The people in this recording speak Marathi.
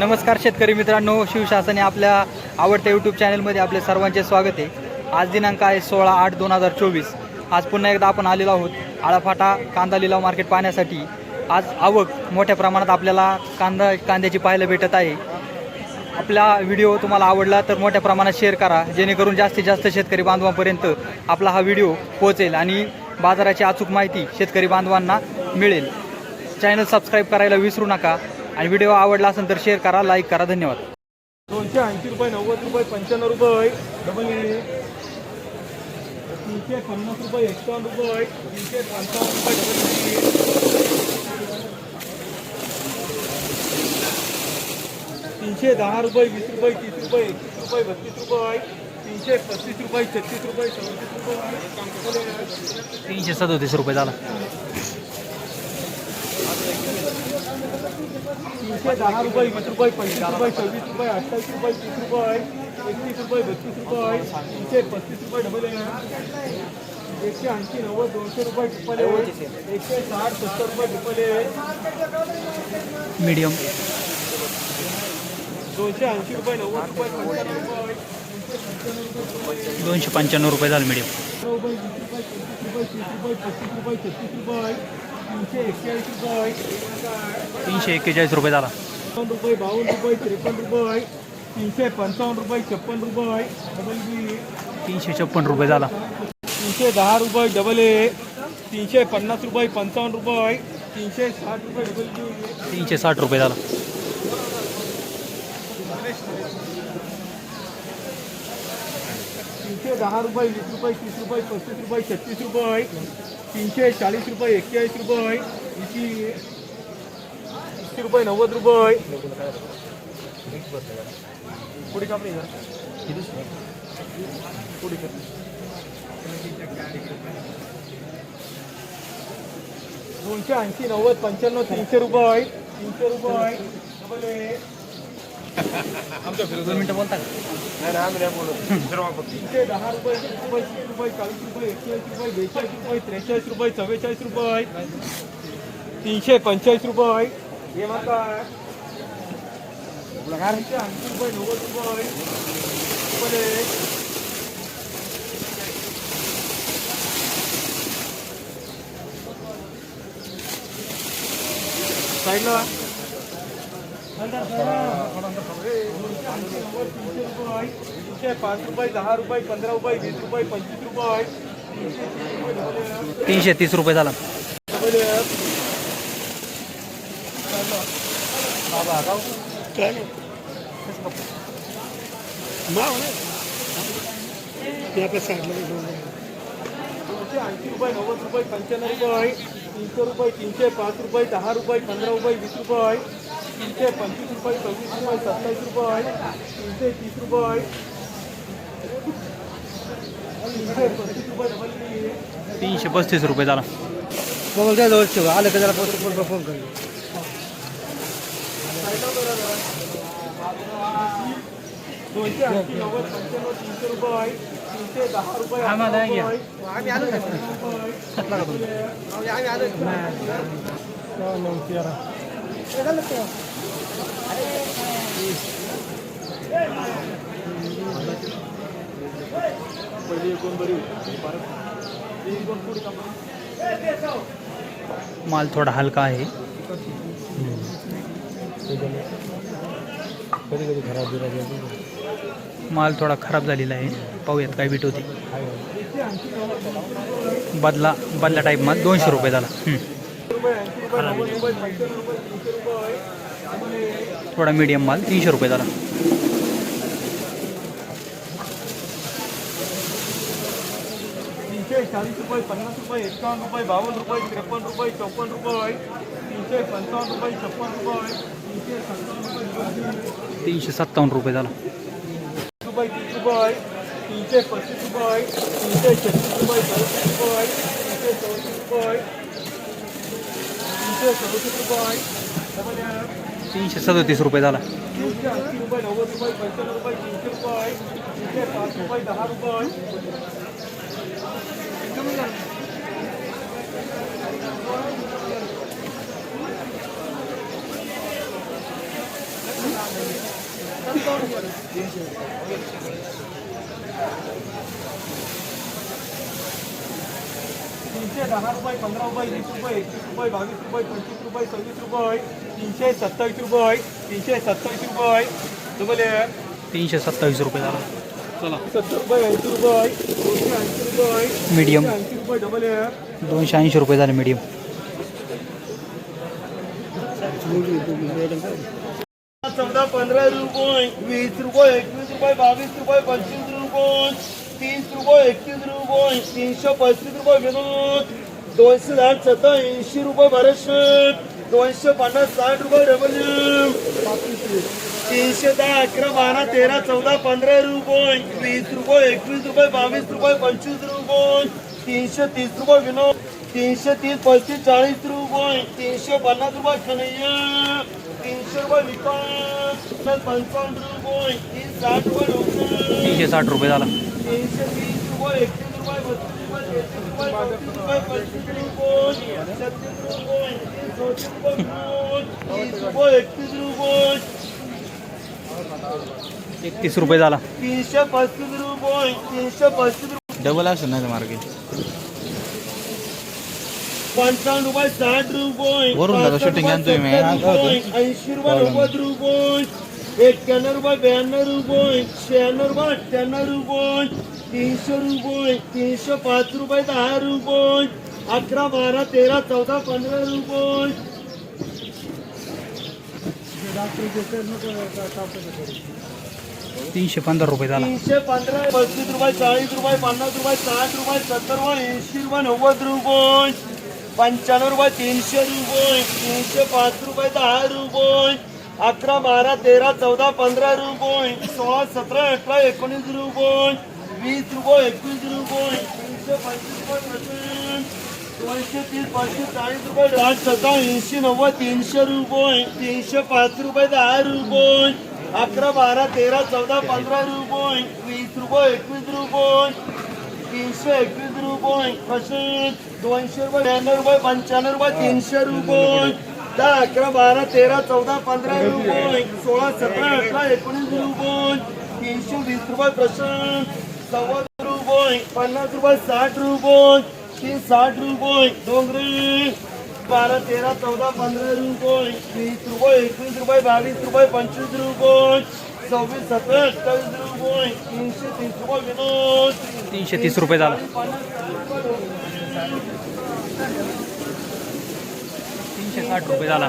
नमस्कार शेतकरी मित्रांनो शिवशासन आपल्या आवडत्या यूट्यूब चॅनलमध्ये आपले सर्वांचे स्वागत आहे. आज दिनांक आहे सोळा आठ दोन हजार चोवीस. आज पुन्हा एकदा आपण आलेलो आहोत आळाफाटा कांदा लिलाव मार्केट पाहण्यासाठी. आज आवक मोठ्या प्रमाणात आपल्याला कांदा कांद्याची पाहायला भेटत आहे. आपला व्हिडिओ तुम्हाला आवडला तर मोठ्या प्रमाणात शेअर करा जेणेकरून जास्तीत जास्त शेतकरी बांधवांपर्यंत आपला हा व्हिडिओ पोहोचेल आणि बाजाराची अचूक माहिती शेतकरी बांधवांना मिळेल. चॅनल सबस्क्राईब करायला विसरू नका. आणि व्हिडिओ आवडला असेल तर शेअर करा लाईक करा. धन्यवाद. दोनशे ऐंशी रुपये नव्वद रुपये पंच्याण्णव रुपये डबल तीनशे पन्नास रुपये एक्कावन्न रुपये तीनशे पंचावन्न रुपये डबल तीनशे दहा रुपये वीस रुपये तीस रुपये एकतीस रुपये बत्तीस रुपये तीनशे पस्तीस रुपये छत्तीस रुपये चौतीस रुपये तीनशे सदोतीस रुपये झाला. तीनशे दहा रुपये वीस रुपये पंचवीस रुपये सव्वीस रुपये अठ्ठावीस रुपये तीस रुपये एकतीस रुपये बत्तीस रुपये तीनशे पस्तीस रुपये डबल आहे. एकशे ऐंशी नव्वद दोनशे रुपये ट्रिपल आहे. एकशे साठ सत्तर रुपये ट्रिपल आहे. मीडियम. दोनशे ऐंशी रुपये नव्वद रुपये पंच्याण्णव रुपये. दोनशे पंच्याण्णव रुपये झालं मीडियम. रुपये वीस रुपये पंचवीस रुपये तीस रुपये पस्तीस रुपये छत्तीस रुपये. तीनशे एक्केचाळीस रुपये झाला. पंचावन्न रुपये बावन्न रुपये त्रेपन्न रुपये तीनशे पंचावन्न रुपये छप्पन रुपये डबल बी तीनशे छप्पन रुपये झाला. तीनशे दहा रुपये डबल ए. तीनशे पन्नास रुपये पंचावन्न रुपये तीनशे साठ रुपये डबल बी तीनशे साठ रुपये झाला. तीनशे दहा रुपये वीस रुपये तीस रुपये पस्तीस रुपये छत्तीस रुपये. तीनशे चाळीस रुपये एक्केचाळीस रुपये ऐंशी ऐंशी रुपये नव्वद रुपये पुढे कापली का पुढे दोनशे ऐंशी नव्वद पंच्याण्णव तीनशे रुपये तीनशे रुपये ए दोन मिनटं बोलता तीनशे दहा रुपये रुपये रुपये चाळीस रुपये एकचाळीस रुपये बेचाळीस रुपये त्रेचाळीस रुपये चव्वेचाळीस रुपये तीनशे पंचेचाळीस रुपये. हे माता ऐंशी रुपये नव्वद रुपये. रुपये साईडला तीनशे पाच रुपये दहा रुपये पंधरा रुपये वीस रुपये पंचवीस रुपये तीनशे तीस रुपये तीनशे तीस रुपये झाला डबल एफ. बाबा दोनशे ऐंशी रुपये नव्वद रुपये पंच्याण्णव रुपये तीनशे रुपये तीनशे पाच रुपये दहा रुपये पंधरा रुपये वीस रुपये तीनशे पंचवीस रुपये सव्वीस रुपये सत्तावीस रुपये तीनशे तीस रुपये तीनशे पस्तीस रुपये डबल बी. तीनशे पस्तीस रुपये झाला. आलं का जरा फोन कर दोनशे ऐंशी नव्वद पंच्याण्णव तीनशे रुपये तीनशे दहा रुपये. आम्ही आलो दोन बरी होती परत एक दोन पुढे का माल थोडा हलका आहे. कधी कधी खराब माल थोडा खराब झालेला आहे. पाहूयात काय बीट होती. बदला बदला टाईप माल. दोनशे रुपये झाला. थोडा मीडियम माल. तीनशे रुपये झाला. चाळीस रुपये पन्नास रुपये एकावन्न रुपये बावन्न रुपये त्रेपन्न रुपये चौपन्न रुपये तीनशे पंचावन्न रुपये छप्पन रुपये तीनशे सत्तावन्न रुपये तीनशे सत्तावन्न रुपये झाला. रुपये तीस रुपये तीनशे पस्तीस रुपये तीनशे छत्तीस रुपये चौतीस रुपये तीनशे चौतीस रुपये तीनशे चौतीस रुपये. तीनशे सदोतीस रुपये झाला. तीनशे ऐंशी रुपये नव्वद रुपये पंच्याण्णव रुपये तीनशे रुपये तीनशे पाच रुपये दहा रुपये तीनशे दहा रुपये पंधरा रुपये वीस रुपये एकवीस रुपये बावीस रुपये पंचवीस रुपये सव्वीस रुपये तीनशे सत्तावीस रुपये तीनशे सत्तावीस रुपये. डबल तीनशे सत्तावीस रुपये झाला. सत्तर रुपये ऐंशी रुपये दोनशे ऐंशी रुपये मीडियम ऐंशी रुपये डबल एक दोनशे ऐंशी रुपये झाले मीडियम चौदा पंधरा रुपये वीस रुपये एकवीस रुपये बावीस रुपये पंचवीस रुपये तीस रुपये एकतीस रुपये तीनशे पस्तीस रुपये विनोद दोनशे साठ सत्तर ऐंशी रुपये भरत दोनशे पन्नास साठ रुपये डबल तीनशे दहा अकरा बारा तेरा चौदा पंधरा रुपये वीस रुपये एकवीस रुपये बावीस रुपये पंचवीस रुपये तीनशे तीस रुपये विनोद तीनशे तीस पस्तीस चाळीस रुपये तीनशे पन्नास रुपये कन्हैया तीनशे रुपये विकास पंचावन्न रुपये तीन साठ रुपये तीनशे साठ रुपये झाला. तीनशे तीस रुपये एकतीस रुपये झाला. तीनशे पस्तीस रुपये तीनशे पस्तीस रुपये. डबल असेल ना मार्केट. पंचावन्न रुपये साठ रुपये. वरून दादा shooting आणतोय मी. ऐंशी रुपये नव्वद रुपये. एक्क्याण्णव रुपये ब्याण्णव रुपये शहाण्णव रुपये अठ्ठ्याण्णव रुपये. तीनशे रुपये तीनशे पाच रुपये दहा रुपये अकरा बारा तेरा चौदा पंधरा रुपये. तीनशे पंधरा रुपये झाला. तीनशे पंधरा पस्तीस रुपये चाळीस रुपये पन्नास रुपये साठ रुपये सत्तर रुपये ऐंशी रुपये नव्वद रुपये. पंच्याण्णव रुपये तीनशे रुपये तीनशे पाच रुपये दहा रुपये. अकरा बारा तेरा चौदा पंधरा रुपये. सोळा सतरा अठरा एकोणीस रुपये. वीस रुपये एकवीस रुपये तीनशे पंचवीस रुपये दोनशे तीस पस्तीस चाळीस रुपये साठ सत्ता ऐंशी नव्वद तीनशे रुपये तीनशे पाच रुपये दहा रुपये अकरा बारा तेरा चौदा पंधरा रुपये वीस रुपये एकवीस रुपये तीनशे एकवीस रुपये कसे दोनशे रुपये ब्याण्णव रुपये पंच्याण्णव रुपये तीनशे रुपये दहा अकरा बारा तेरा चौदा पंधरा रुपये सोळा सतरा अठरा एकोणीस रुपये तीनशे वीस रुपये प्रशांत सव्वा रुपये पन्नास रुपये साठ रुपये तीन साठ रुपये डोंगरे बारा तेरा चौदा पंधरा रुपये वीस रुपये एकवीस रुपये बावीस रुपये पंचवीस रुपये सव्वीस सतरा अठ्ठावीस रुपये तीनशे तीस रुपये विनोद. तीनशे तीस रुपये झाला. तीनशे साठ रुपये झाला.